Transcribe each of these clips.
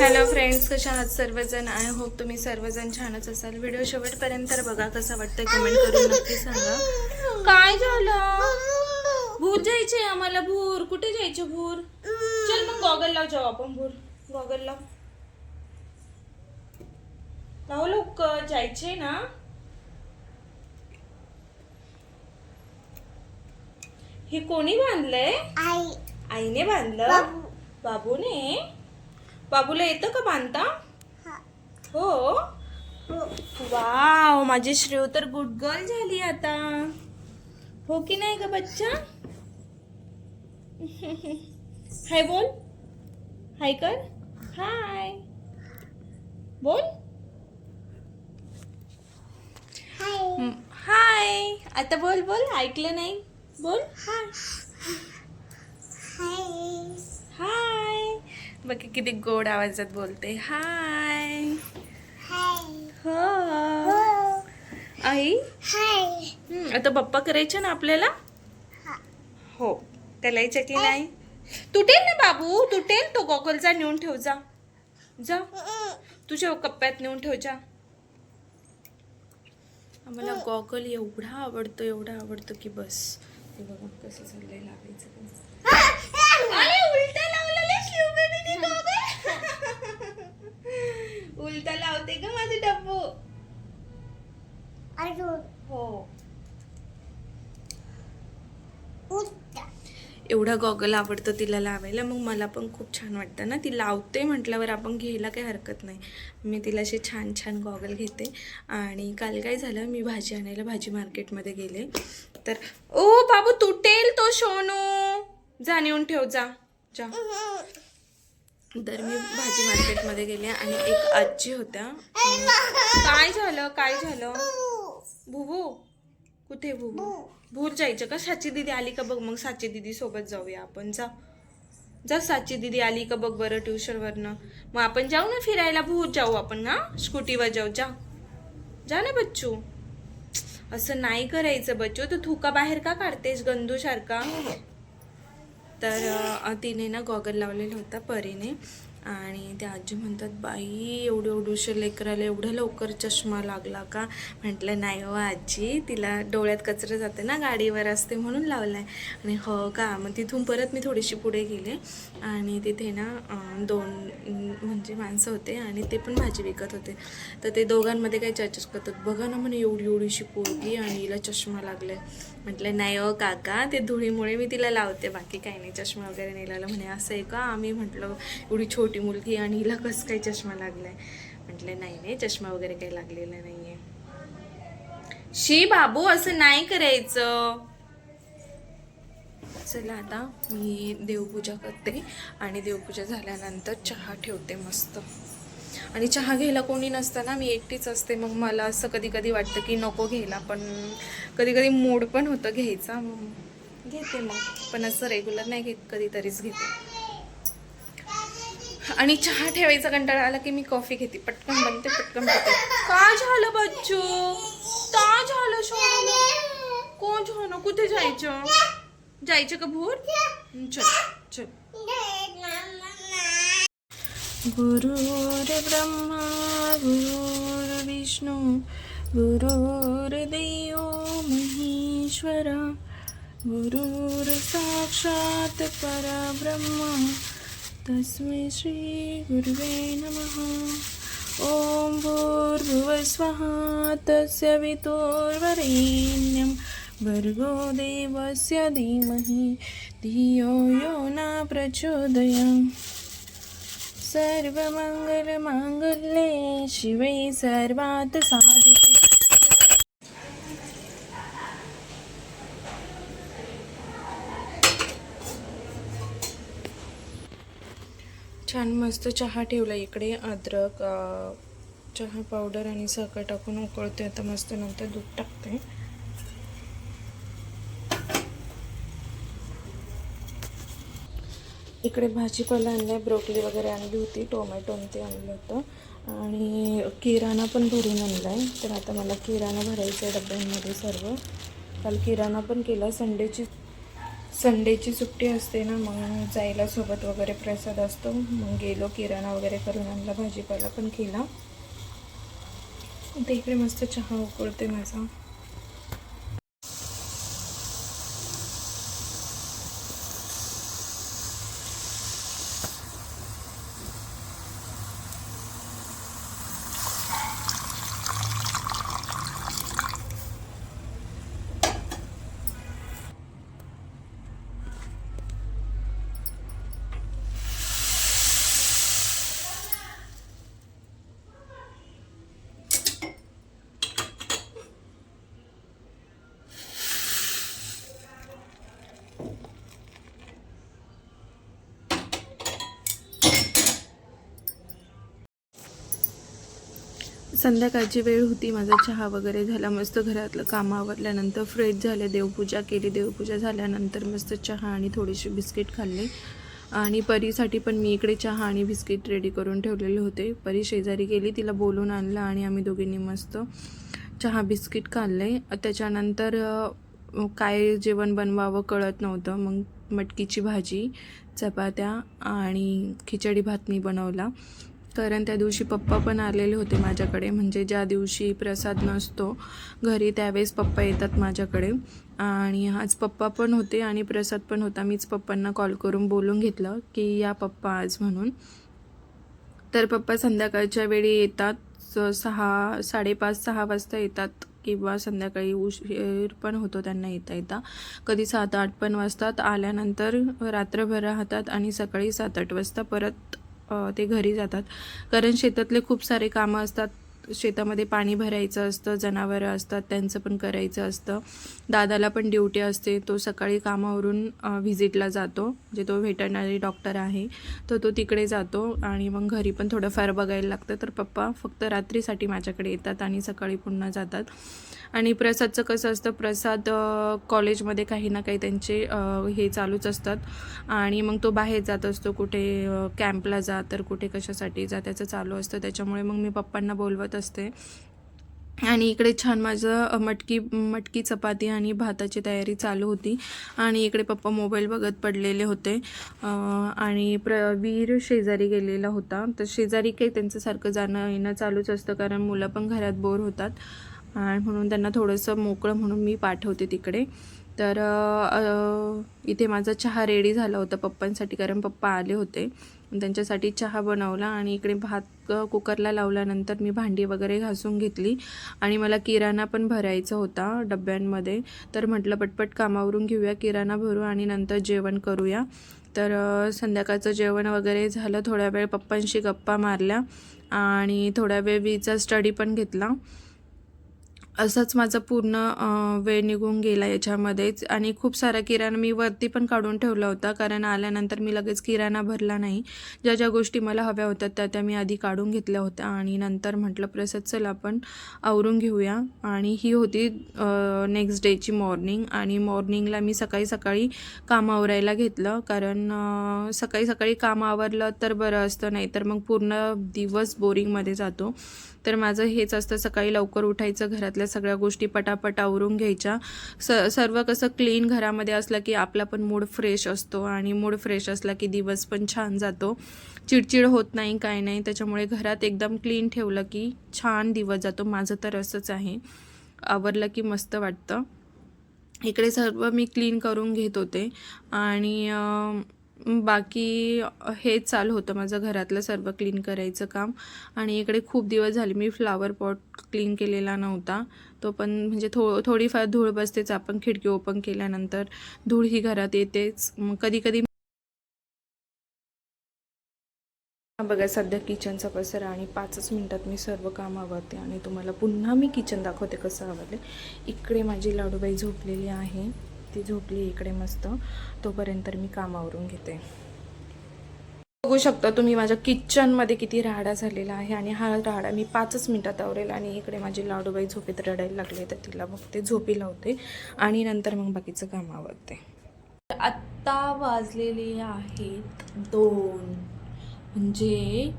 Hello friends कशा आहात सर्वजण? आय होप तुम्ही सर्वजण छानच असाल. व्हिडिओ शेवटपर्यंत बघा कसा वाटतं कमेंट करून नक्की सांगा. काय झालं? भूर जायचे आम्हाला भूर. कुठे जायचे भूर? चल मग गॉगल लाव जाऊ आपण भूर. गॉगल लाव. लाव लवकर. जायचे ना? हे कोणी बांधलंय? आई. आईने बांधलं? बाबू. बाबूने? बाबूला येतं का बांधता? हा. हो? वाव माझी श्रेव तर गुड गर्ल झाली आता. हो की नाही ग बच्चा? हाय बोल. हाय कर. हाय. बोल. हाय. आता बोल बोल. ऐकलं नाही. बोल. हाय हाय बघ किती गोड आवाजात बोलते. हाय हाय हो. हो. आई? आता पप्पा करायचे ना आपल्याला? हा. हो. त्याला की नाही. तुटेल ना बाबू? तुटेल तो गॉगलचा नेऊन ठेव जा. जा. तुझ्या कप्प्यात नेऊन ठेव जा. आम्हाला गॉगल एवढा आवडतो एवढा आवडतो की बस. बघा कसं चाललंय लावायचं उलटा लावलेलं शिवबेबीने उलटा लावते ग माझे डब्बू. अजून हो. उठता एवढा गॉगल आवडतं तिला लावायला मग मला पण खूप छान वाटतं ना. ती लावते म्हटल्यावर आपण घ्यायला काही हरकत नाही. मी तिला असे छान छान गॉगल घेते. आणि काल काय झालं मी भाजी आणायला भाजी मार्केटमध्ये गेले. तर ओ बाबू तुटेल तो सोनू. जा नेऊन ठेव जा. जा. तर मी भाजी मार्केटमध्ये गेले आणि एक आजी होत्या. काय झालं? काय झालं? भुबू कुठे भुबू भूर जायचं का? साची दिदी आली का बघ मग साची दिदी सोबत जाऊया आपण. जा. जा साची दिदी आली का बघ बरं ट्युशनवरनं. मग आपण जाऊ ना फिरायला? भूर जाऊ आपण ना स्कूटीवर जाऊ. जा. जा ना बच्चू. असं नाही करायचं बच्चू. तू थुका बाहेर का काढतेस गंदूसारखा तर तिने ना गॉगल लावलेला होता परीने. आणि त्या आजी म्हणतात बाई एवढे एवढूशे लेकराला एवढं लवकर चष्मा लागला का? म्हटलं नाही हो आजी तिला डोळ्यात कचरा जाते ना गाडीवर असते म्हणून लावलाय. आणि हो का? मग तिथून परत मी थोडीशी पुढे गेले आणि तिथे ना दोन म्हणजे माणसं होते आणि ते पण भाजी विकत होते. तर ते दोघांमध्ये काही चर्चा करतात बघा ना म्हणे एवढी एवढीशी पोरगी आणि हिला चष्मा लागलाय. म्हटलं नाही हो काका ते धुळीमुळे मी तिला लावते बाकी काही नाही चष्मा वगैरे नाही म्हणे असं आहे का? आम्ही म्हटलं एवढी छोटी छोटी मुलगी आणि हिला कसं काही चष्मा लागलाय? म्हटलं नाही नाही चष्मा वगैरे काही लागलेला नाहीये. शी बाबू असं नाही करायचं. चला आता मी देवपूजा करते आणि देवपूजा झाल्यानंतर चहा ठेवते मस्त. आणि चहा घ्यायला कोणी नसतं ना मी एकटीच असते मग मला असं कधी कधी वाटतं की नको घ्यायला पण कधी कधी मूड पण होतं घ्यायचा. मग घेते मग पण असं रेग्युलर नाही घेत कधीतरीच घेते. आणि चहा ठेवायचा कंटाळा आला की मी कॉफी घेते. पटकन बनते पटकन बनते का झालं बच्चू? का झालं शोन कोण झालं कुठे जायचं? जायचं का भूर चल चल. गुरुर्ब्रह्मा गुरुर्विष्णू गुरुर्देव महेश्वरा गुरुर्साक्षात् परब्रह्म तस्मै श्रीगुर्वे नमः। ॐ भूर्भुवस्वः तस्य वितोर्वरेण्यं। भर्गो देवस्य धीमहि धियो यो न प्रचोदयम्। सर्वमङ्गलमाङ्गल्ये शिवे सर्वात् साधिके छान मस्त चहा ठेवला इकडे अद्रक चहा पावडर आणि साखर टाकून उकळते. आता मस्त नंतर दूध टाकते. इकडे भाजीपाला आणलाय ब्रोकली वगैरे आणली होती टोमॅटो आणि ते आणलं होतं. आणि किराणा पण भरून आणला आहे तर आता मला किराणा भरायचा आहे डब्यांमध्ये सर्व. काल किराणा पण केला संडेची संडेची सुट्टी असते ना मग जायला सोबत वगैरे प्रसाद असतो. मग गेलो किराणा वगैरे करून आणला भाजीपाला पण केला. तिकडे इकडे मस्त चहा उकळते माझा. संध्याकाळची वेळ होती माझा चहा वगैरे झाला मस्त घरातलं काम आवरल्यानंतर फ्रेश झाले देवपूजा केली देवपूजा झाल्यानंतर मस्त चहा आणि थोडीशी बिस्किट खाल्ले. आणि परीसाठी पण मी इकडे चहा आणि बिस्किट रेडी करून ठेवलेले होते. परी शेजारी गेली तिला बोलून आणलं आणि आम्ही दोघींनी मस्त चहा बिस्किट खाल्ले. त्याच्यानंतर काय जेवण बनवावं कळत नव्हतं. मग मटकीची भाजी चपात्या आणि खिचडी भात मी बनवला. कारण त्या दिवशी पप्पा पण आलेले होते माझ्याकडे. म्हणजे ज्या दिवशी प्रसाद नसतो घरी त्यावेळेस पप्पा येतात माझ्याकडे. आणि आज पप्पा पण होते आणि प्रसाद पण होता. मीच पप्पांना कॉल करून बोलून घेतलं की या पप्पा आज म्हणून. तर पप्पा संध्याकाळच्या वेळी येतात. स- सहा साडेपाच सहा वाजता येतात किंवा संध्याकाळी उशीर पण होतो त्यांना येता येता. कधी सात आठ पण वाजतात. आल्यानंतर रात्रभर राहतात आणि सकाळी सात आठ वाजता परत ते घरी जातात. कारण शेतातले खूप सारे कामं असतात. शेतामध्ये पाणी भरायचं असतं जनावरं असतात त्यांचं पण करायचं असतं. दादाला पण ड्युटी असते तो सकाळी कामावरून व्हिजिटला जातो. म्हणजे तो व्हेटरनरी डॉक्टर आहे तर तो तिकडे जातो आणि मग घरी पण थोडंफार बघायला लागतं. तर पप्पा फक्त रात्रीसाठी माझ्याकडे येतात आणि सकाळी पुन्हा जातात. आणि प्रसादचं कसं असतं प्रसाद कॉलेजमध्ये काही ना काही त्यांचे हे चालूच असतात. आणि मग तो बाहेर जात असतो कुठे कॅम्पला जा तर कुठे कशासाठी जा त्याचं चालू असतं. त्याच्यामुळे मग मी पप्पांना बोलवत असते. आणि इकडे छान माझं मटकी मटकी चपाती आणि भाताची तयारी चालू होती. आणि इकडे पप्पा मोबाईल बघत पडलेले होते. आणि आणि प्रवीर शेजारी गेलेला होता. तर शेजारी काही त्यांचं सारखं जाणं येणं चालूच असतं कारण मुलं पण घरात बोर होतात. आणि म्हणून त्यांना थोडंसं मोकळं म्हणून मी पाठवते तिकडे. तर इथे माझा चहा रेडी झाला होता पप्पांसाठी कारण पप्पा आले होते. त्यांच्यासाठी चहा बनवला आणि इकडे भात कुकरला लावल्यानंतर मी भांडी वगैरे घासून घेतली आणि मला किराणा पण भरायचा होता डब्यांमध्ये. तर म्हटलं पटपट कामावरून घेऊया किराणा भरू आणि नंतर जेवण करूया. तर संध्याकाळचं जेवण वगैरे झालं. थोड्या वेळ पप्पांशी गप्पा मारल्या आणि थोड्या वेळ वीचा स्टडी पण घेतला. असंच माझा पूर्ण वेळ निघून गेला याच्यामध्येच. आणि खूप सारा किराणा मी वरती पण काढून ठेवला होता. कारण आल्यानंतर मी लगेच किराणा भरला नाही. ज्या ज्या गोष्टी मला हव्या होत्या त्या त्या मी आधी काढून घेतल्या होत्या. आणि नंतर म्हटलं प्रसाद चला आपण आवरून घेऊया. आणि ही होती नेक्स्ट डेची मॉर्निंग आणि मॉर्निंगला मी सकाळी सकाळी काम आवरायला घेतलं. कारण सकाळी सकाळी काम आवरलं तर बरं असतं. नाही तर मग पूर्ण दिवस बोरिंगमध्ये जातो. तर माझं हेच असतं सकाळी लवकर उठायचं घरातल्या सगळ्या गोष्टी पटापट आवरून घ्यायच्या. स सर्व कसं क्लीन घरामध्ये असलं की आपला पण मूड फ्रेश असतो आणि मूड फ्रेश असला की दिवस पण छान जातो. चिडचिड होत नाही काय नाही. त्याच्यामुळे घरात एकदम क्लीन ठेवलं की छान दिवस जातो. माझं तर असंच आहे. आवरलं की मस्त वाटतं. इकडे सर्व मी क्लीन करून घेत होते. आणि बाकी हेच चालू होतं माझं घरातलं सर्व क्लीन करायचं काम. आणि इकडे खूप दिवस झाले मी फ्लावर पॉट क्लीन केलेला नव्हता. तो पण म्हणजे थो थोडीफार धूळ बसतेच. आपण खिडकी ओपन केल्यानंतर धूळ ही घरात येतेच. कधी कधी बघा सध्या किचनचा पसरा आणि पाचच मिनटात मी सर्व काम आवरते आणि तुम्हाला पुन्हा मी किचन दाखवते कसं आवडले इकडे माझी लाडूबाई झोपलेली आहे. ती झोपली इकडे मस्त. तोपर्यंत मी कामावरून घेते. बघू शकता तुम्ही माझ्या किचनमध्ये किती राहाडा झालेला आहे आणि हा राहाडा मी पाचच मिनटात आवरेल आणि इकडे माझी लाडूबाई झोपेत रडायला लागले तर तिला बघते झोपी लावते आणि नंतर मग बाकीचं काम आवरते. आत्ता वाजलेले आहेत दोन. म्हणजे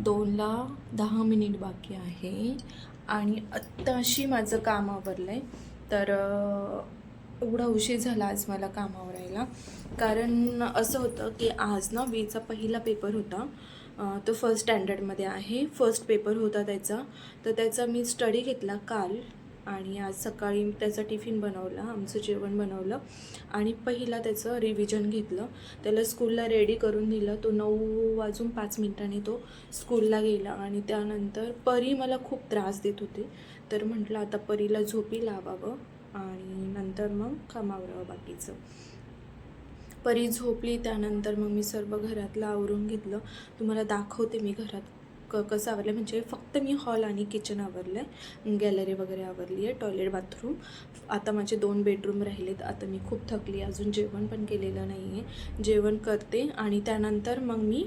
दोनला दहा मिनिट बाकी आहे आणि आत्ताशी माझं काम आवरलं आहे तर एवढा उशीर झाला आज मला कामावर यायला. कारण असं होतं की आज ना वीचा पहिला पेपर होता. तो फर्स्ट स्टँडर्डमध्ये आहे. फर्स्ट पेपर होता त्याचा. तर त्याचा मी स्टडी घेतला काल. आणि आज सकाळी त्याचा टिफिन बनवला. आमचं जेवण बनवलं. आणि पहिला त्याचं रिव्हिजन घेतलं. त्याला स्कूलला रेडी करून दिलं. तो नऊ वाजून पाच मिनिटांनी तो स्कूलला गेला. आणि त्यानंतर परी मला खूप त्रास देत होते. तर म्हटलं आता परीला झोपी लावावं. आणि नंतर मग कामावरावं बाकीचं. परी झोपली त्यानंतर मग मी सर्व घरातलं आवरून घेतलं. तुम्हाला दाखवते मी घरात क कसं आवरलं म्हणजे फक्त मी हॉल आणि किचन आवरलं आहे गॅलरी वगैरे आवरली आहे टॉयलेट बाथरूम. आता माझे दोन बेडरूम राहिलेत. आता मी खूप थकली. अजून जेवण पण केलेलं नाही आहे जेवण करते आणि त्यानंतर मग मी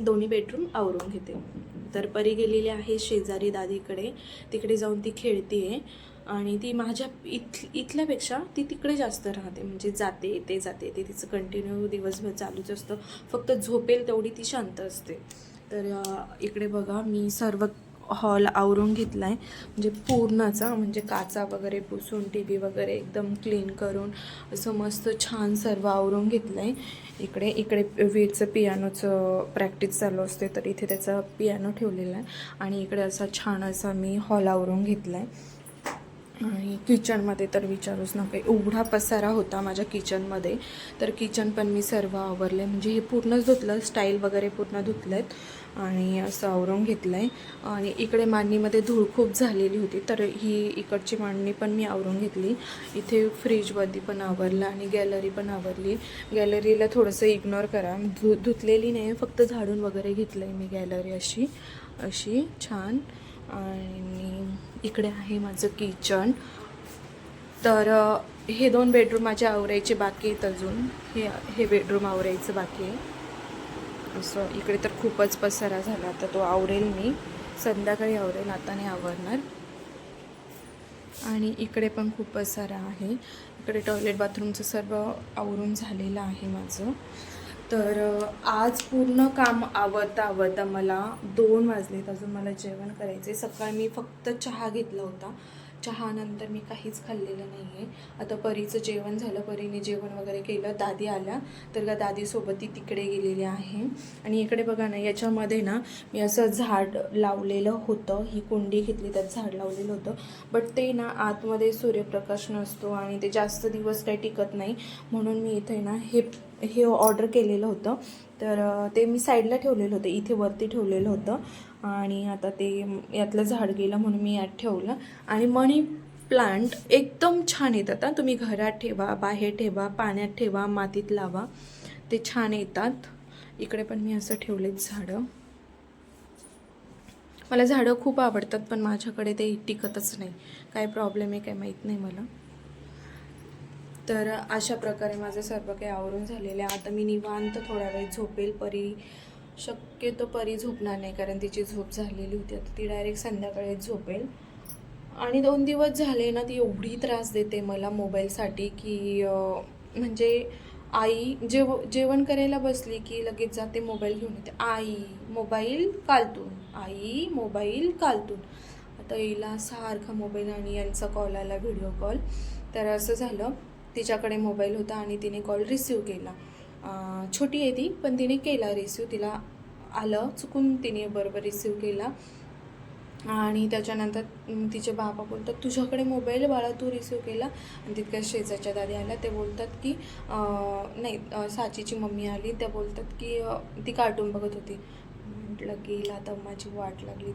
दोन्ही बेडरूम आवरून घेते. तर परी गेलेली आहे शेजारी दादीकडे. तिकडे जाऊन ती खेळते आहे आणि ती माझ्या इथ इथल्यापेक्षा ती तिकडे जास्त राहते. म्हणजे जाते येते जाते. येते तिचं कंटिन्यू दिवसभर चालूच असतं. फक्त झोपेल तेवढी ती शांत असते. तर इकडे बघा मी सर्व हॉल आवरून घेतला आहे म्हणजे पूर्णचा म्हणजे काचा वगैरे पुसून टी व्ही वगैरे एकदम क्लीन करून असं मस्त छान सर्व आवरून घेतलं आहे इकडे इकडे वीरचं पियानोचं प्रॅक्टिस चालू असते तर इथे त्याचा पियानो ठेवलेला आहे. आणि इकडे असा छान असा मी हॉल आवरून घेतला आहे आणि किचनमध्ये तर विचारूच नका. एवढा पसारा होता माझ्या किचनमध्ये. तर किचन पण मी सर्व आवरले म्हणजे हे पूर्णच धुतलं स्टाईल वगैरे पूर्ण धुतलं आहेत आणि असं आवरून घेतलं आहे आणि इकडे मांडणीमध्ये धूळ खूप झालेली होती तर ही इकडची मांडणी पण मी आवरून घेतली. इथे फ्रीजमध्ये पण आवरलं आणि गॅलरी पण आवरली. गॅलरीला थोडंसं इग्नोर करा. धु धुतलेली नाही फक्त झाडून वगैरे घेतलं आहे मी गॅलरी अशी अशी छान. आणि इकडे आहे माझं किचन. तर हे दोन बेडरूम माझे आवरायचे बाकी आहेत अजून. हे हे बेडरूम आवरायचं बाकी आहे. असं इकडे तर खूपच पसारा झाला. आता तो आवरेल मी. संध्याकाळी आवरेल आता नाही आवरणार. आणि इकडे पण खूप पसारा आहे. इकडे टॉयलेट बाथरूमचं सर्व आवरून झालेलं आहे माझं. तर आज पूर्ण काम आवडता आवडता मला दोन वाजलेत. अजून मला जेवण करायचं आहे सकाळी मी फक्त चहा घेतला होता. चहानंतर मी काहीच खाल्लेलं नाही आहे आता परीचं जेवण झालं. परीने जेवण वगैरे केलं. दादी आल्या. तर का दादीसोबत ती तिकडे गेलेली आहे. आणि इकडे बघा ना याच्यामध्ये ना मी असं झाड लावलेलं होतं. ही कुंडी घेतली त्यात झाड लावलेलं होतं. बट ते ना आतमध्ये सूर्यप्रकाश नसतो आणि ते जास्त दिवस काही टिकत नाही. म्हणून मी इथे ना हे हे ऑर्डर केलेलं होतं. तर ते मी साईडला ठेवलेलं होतं. इथे वरती ठेवलेलं होतं. आणि आता ते यातलं झाड गेलं म्हणून मी यात ठेवलं. आणि मनी प्लांट एकदम छान येतात तुम्ही घरात ठेवा बाहेर ठेवा पाण्यात ठेवा मातीत लावा. ते छान येतात. इकडे पण मी असं ठेवलेत झाडं. मला झाडं खूप आवडतात पण माझ्याकडे ते टिकतच नाही. काय प्रॉब्लेम आहे काय माहीत नाही मला. तर अशा प्रकारे माझं सर्व काही आवरून झालेलं आहे. आता मी निवांत थोडा वेळ झोपेल परी शक्यतो परी झोपणार नाही कारण तिची झोप झालेली होती. आता ती डायरेक्ट संध्याकाळीच झोपेल. आणि दोन दिवस झाले ना ती एवढी त्रास देते मला मोबाईलसाठी की म्हणजे आई जेव जेवण करायला बसली की लगेच जाते मोबाईल घेऊन येते. आई मोबाईल कालतून. आई मोबाईल कालतून. आता हिला सारखा मोबाईल आणि यांचा कॉल आला व्हिडिओ कॉल तर असं झालं. तिच्याकडे मोबाईल होता आणि तिने कॉल रिसीव केला. छोटी आहे ती पण तिने केला रिसीव तिला आलं चुकून तिने बरोबर रिसीव केला. आणि त्याच्यानंतर तिचे बाबा बोलतात तुझ्याकडे मोबाईल बाळा तू रिसीव केला. आणि तितक्या शेजारच्या दादी आल्या ते बोलतात की नाही साचीची मम्मी आली. त्या बोलतात की ती कार्टून बघत होती. म्हटलं गेला तर माझी वाट लागली.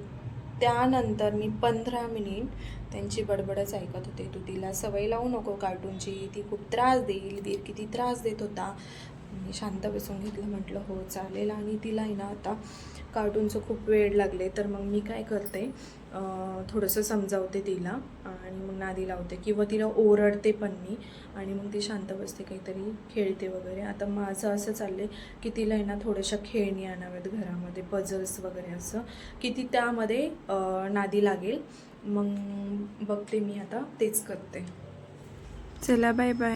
त्यानंतर मी पंधरा मिनिट त्यांची बडबडच ऐकत होते. तू तिला सवय लावू नको कार्टूनची. ती खूप त्रास देईल. वीर किती त्रास देत होता. मी शांत बसून घेतलं. म्हटलं हो चालेल. आणि तिला आहे ना आता कार्टूनचं खूप वेळ लागले तर मग मी काय करते थोडंसं समजावते तिला आणि मग नादी लावते किंवा तिला ओरडते पण मी आणि मग ती शांत बसते काहीतरी खेळते वगैरे. आता माझं असं चाललं आहे की तिला आहे ना थोड्याशा खेळणी आणाव्यात घरामध्ये पझल्स वगैरे असं की ती त्यामध्ये नादी लागेल. मग बघते मी आता तेच करते. चला बाय बाय